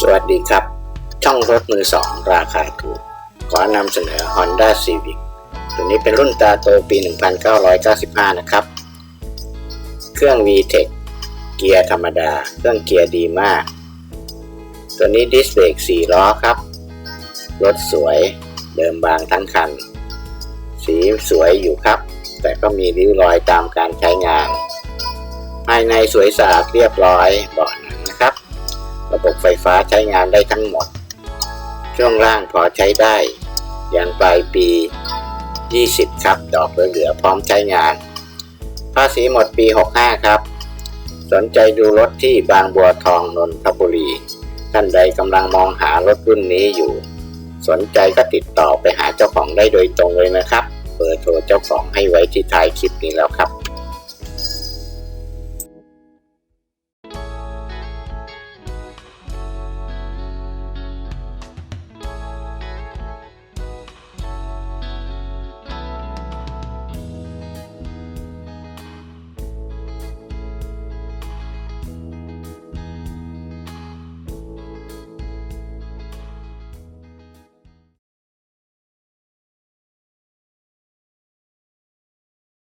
สวัสดีครับ ช่องรถมือสองราคาถูก ขอนำเสนอ Honda Civic ตัวนี้เป็นรุ่นตาโตปี 1995 นะครับ เครื่อง VTEC เกียร์ธรรมดา เครื่องเกียร์ดีมาก ตัวนี้ดิสเบรก4ล้อครับ รถสวยเดิมบางทั้งคัน สีสวยอยู่ครับ แต่ก็มีริ้วรอยตามการใช้งานายในสวยสะอาดเรียบร้อยเบาะหนังนะครับ ระบบไฟฟ้าใช้งานได้ทั้งหมด ช่วงล่างพอใช้ได้ยันปลายปี 20 ครับ ดอกเหลือพร้อมใช้งาน ภาษีหมดปี 65 ครับ สนใจดูรถที่บางบัวทองนนทบุรีท่านใดกำลังมองหารถรุ่นนี้อยู่ สนใจก็ติดต่อไปหาเจ้าของได้โดยตรงเลยนะครับ เบอร์โทรเจ้าของให้ไว้ที่ท้ายคลิปนี้แล้วครับ